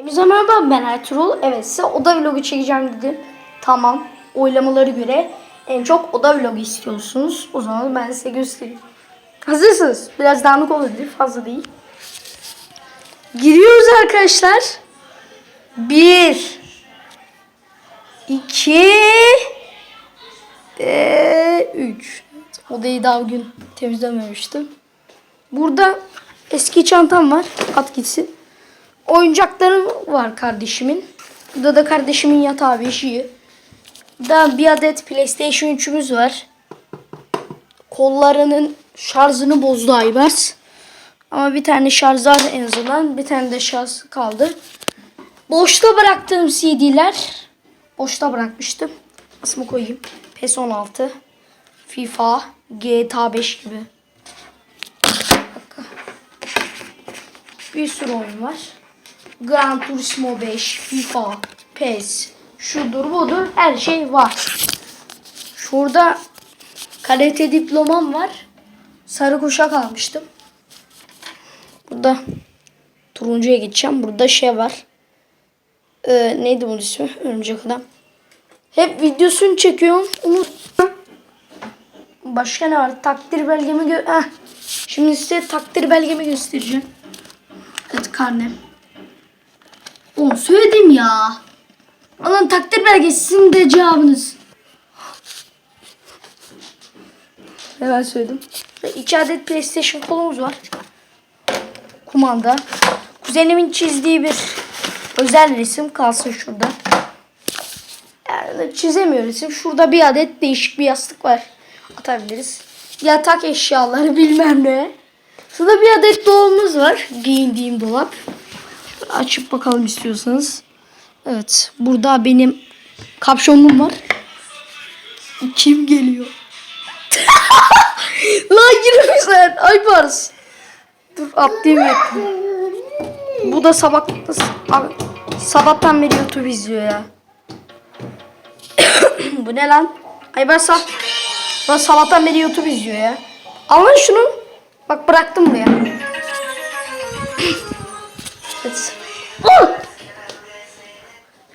Hepinize merhaba ben Ertuğrul. Evet size oda vlogu çekeceğim dedim. Tamam. Oylamaları göre en çok oda vlogu istiyorsunuz. O zaman ben size göstereyim. Hazırsınız. Biraz dağınık olabilir. Fazla değil. Giriyoruz arkadaşlar. Bir. iki, Ve üç. Odayı daha bugün temizlememiştim. Burada eski çantam var. At gitsin. Oyuncaklarım var kardeşimin. Burada da kardeşimin yatağı beşiği. Burada bir adet PlayStation 3'ümüz var. Kollarının şarjını bozdu Aybars. Ama bir tane şarj var en azından. Bir tane de şarj kaldı. Boşta bıraktığım CD'ler. Boşta bırakmıştım. Nasıl koyayım? PES 16. FIFA. GTA 5 gibi. Bir sürü oyun var. Gran Turismo 5, FIFA, PES, şudur budur her şey var. Şurada kalite diplomam var. Sarı kuşak almıştım. Burada turuncuya geçeceğim. Burada şey var. Ee, neydi bunun ismi? Örümcek adam. Hep videosunu çekiyorum. Unuttum. Başka ne var? Takdir belgemi gö Heh. Şimdi size takdir belgemi göstereceğim. Evet karnem. Oğlum söyledim ya. Alın takdir belgesi sizin de cevabınız. Hemen söyledim. Ve iki adet PlayStation kolumuz var. Kumanda. Kuzenimin çizdiği bir özel resim kalsın şurada. Yani çizemiyor resim. Şurada bir adet değişik bir yastık var. Atabiliriz. Yatak eşyaları bilmem ne. Şurada bir adet dolabımız var. Giyindiğim dolap. Açıp bakalım istiyorsanız. Evet. Burada benim kapşonum var. Kim geliyor? Lan girmişler. Ay Pars. Dur atlayayım. Bu da sabah sabahtan beri YouTube izliyor ya. Bu ne lan? Ay ben sab ben sabahtan beri YouTube izliyor ya. Alın şunu. Bak bıraktım buraya. evet.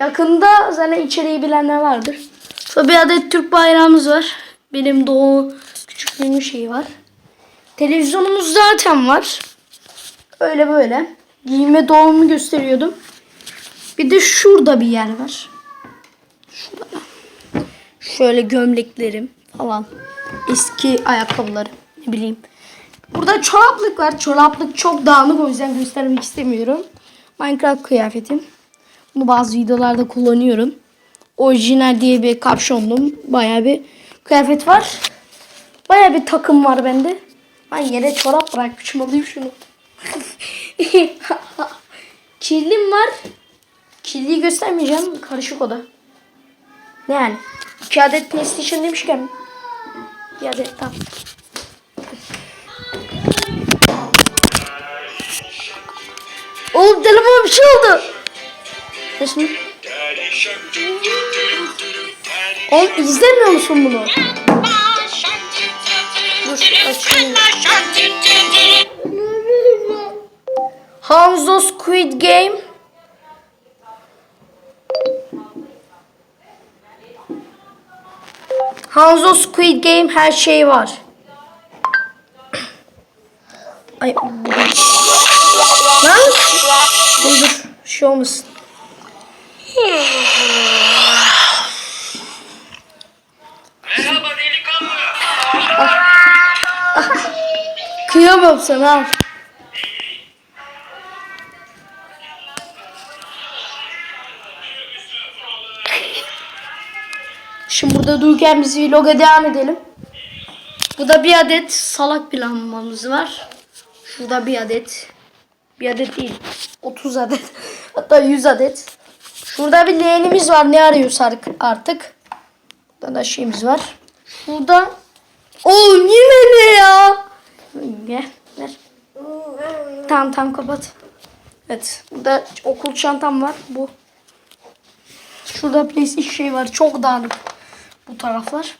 Yakında zaten içeriği bilenler vardır. Şurada bir adet Türk bayrağımız var. Benim doğu küçüklüğümün şeyi var. Televizyonumuz zaten var. Öyle böyle. Giyinme doğumu gösteriyordum. Bir de şurada bir yer var. Şurada. Şöyle gömleklerim falan. Eski ayakkabılarım. Ne bileyim. Burada çoraplık var. Çoraplık çok dağınık o yüzden göstermek istemiyorum. Minecraft kıyafetim. Bunu bazı videolarda kullanıyorum. Orijinal diye bir kapşonlu bayağı bir kıyafet var. Bayağı bir takım var bende. Ben yere çorap bırakmışım alayım şunu. Kirlim var. Kirliyi göstermeyeceğim. Karışık oda. Ne yani? İki adet PlayStation demişken. Bir adet tam. Oğlum telefona bir şey oldu. Şimdi? Oğlum izlemiyor musun bunu? Dur açayım. Hanzo Squid Game. Hanzo Squid Game her şey var. Ay. Dur dur. Bir şey olmasın. Merhaba delikanlı. Kıyamam sana. al. Şimdi burada dururken biz vloga devam edelim. Burada bir adet salak planlamamız var. Şurada bir adet. Bir adet değil. 30 adet. Hatta 100 adet. Şurada bir leğenimiz var. Ne arıyoruz artık. Burada da şeyimiz var. Şurada. Oğlum yine ne ya? Gel. Ver. Tamam tamam kapat. Evet. Burada okul çantam var. Bu. Şurada PlayStation şey var. Çok dağınık. Bu taraflar.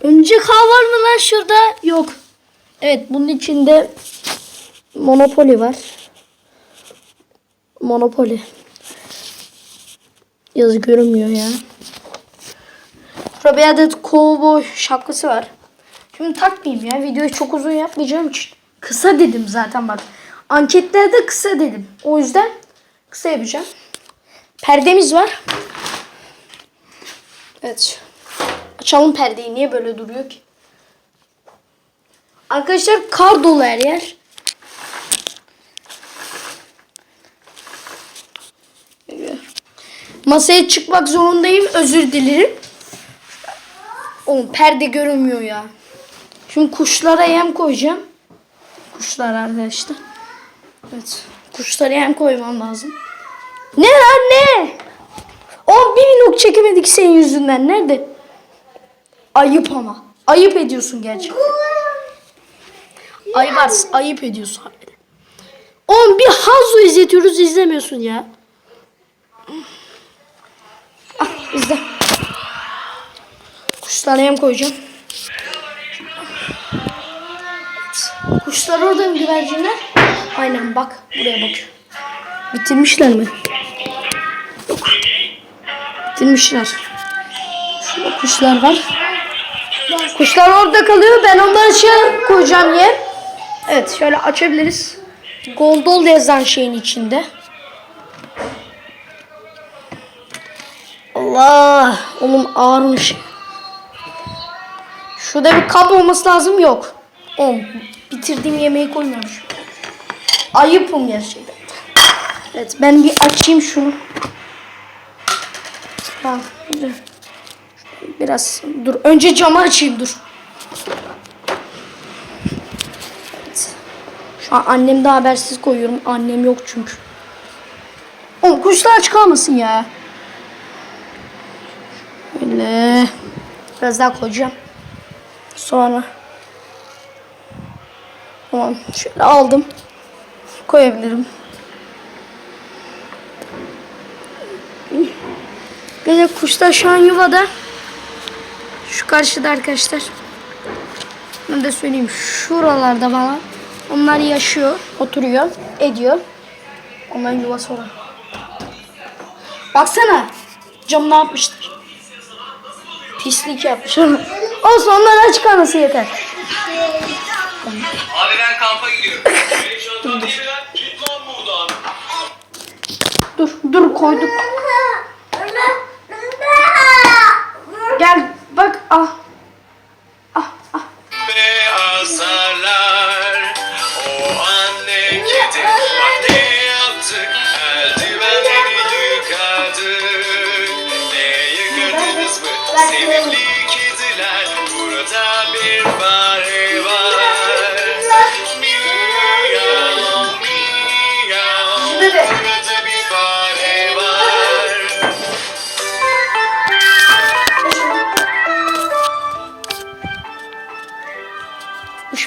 Önce kal var mı lan şurada? Yok. Evet bunun içinde Monopoly var. Monopoly. Yazı görünmüyor ya. Burada bir adet kovboy şapkası var. Şimdi takmayayım ya. Videoyu çok uzun yapmayacağım için. Kısa dedim zaten bak. Anketlerde kısa dedim. O yüzden kısa yapacağım. Perdemiz var. Evet. Açalım perdeyi. Niye böyle duruyor ki? Arkadaşlar kar dolu her yer. Masaya çıkmak zorundayım. Özür dilerim. Oğlum perde görünmüyor ya. Şimdi kuşlara yem koyacağım. Kuşlar arkadaşlar. Evet. Kuşlara yem koymam lazım. Ne lan ne? O bir minok çekemedik senin yüzünden. Nerede? Ayıp ama. Ayıp ediyorsun gerçekten. Ayıp, ayıp ediyorsun. Oğlum bir hazo izletiyoruz izlemiyorsun ya. Ah izle. Kuşlara yem koyacağım. Kuşlar orada mı güvercinler? Aynen bak buraya bak. Bitirmişler mi? Yok. Bitirmişler. Şurada kuşlar var. Kuşlar orada kalıyor. Ben onları şey koyacağım yer. Evet şöyle açabiliriz. Goldol yazan şeyin içinde. Allah. Oğlum ağırmış. Şurada bir kap olması lazım. Yok. Oğlum bitirdiğim yemeği koymamış. Ayıpım gerçekten. Evet ben bir açayım şunu. Tamam. dur. Biraz dur. Önce camı açayım dur. Evet. Şu an annem de habersiz koyuyorum. Annem yok çünkü. Oğlum kuşlar aç kalmasın ya. Böyle. Biraz daha koyacağım. Sonra. Tamam. Şöyle aldım. Koyabilirim. Böyle kuşlar şu an yuvada. Şu karşıda arkadaşlar. Ben de söyleyeyim şuralarda falan. Onlar yaşıyor, oturuyor, ediyor. Onların yuvası orada. Baksana. Cam ne yapmışlar? Pislik yapmış. Olsun onlar aç kalması yeter. Abi ben kampa gidiyorum. Benim çantam değil mi lan? Git lan buradan. Dur, dur koyduk. Gel bak. Ah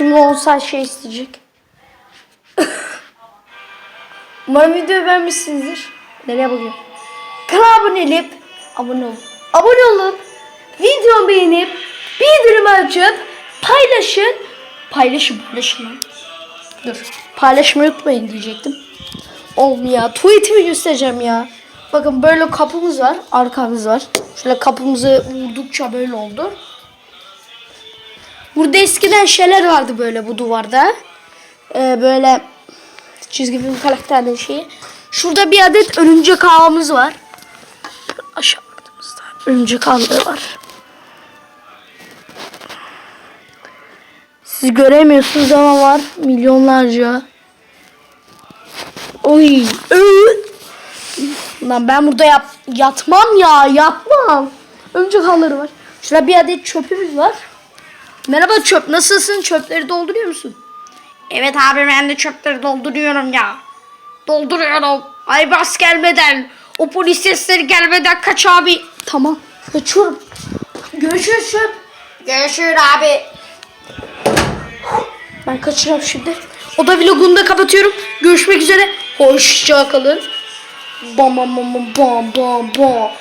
Şimdi 10 saat şey isteyecek. Umarım videoyu beğenmişsinizdir. Nereye bakıyorum? Kanala abone olup abone ol. Abone olup videomu beğenip bildirim açıp paylaşın. Paylaşın paylaşın. Dur. Paylaşmayı unutmayın diyecektim. Oğlum ya tweetimi göstereceğim ya. Bakın böyle kapımız var. Arkamız var. Şöyle kapımızı vurdukça böyle oldu. Burada eskiden şeyler vardı böyle bu duvarda. Ee, böyle çizgi film karakterleri şeyi. Şurada bir adet örümcek ağımız var. Aşağı baktığımızda örümcek ağları var. Siz göremiyorsunuz ama var milyonlarca. Oy. Lan ben burada yap yatmam ya yatmam. Örümcek ağları var. Şurada bir adet çöpümüz var. Merhaba çöp nasılsın? Çöpleri dolduruyor musun? Evet abi ben de çöpleri dolduruyorum ya. Dolduruyorum. Ay bas gelmeden. O polis sesleri gelmeden kaç abi. Tamam. Kaçıyorum. Görüşürüz çöp. Görüşürüz abi. Ben kaçıyorum şimdi. O da vlogunu da kapatıyorum. Görüşmek üzere. Hoşça kalın. Bam bam bam bam bam bam.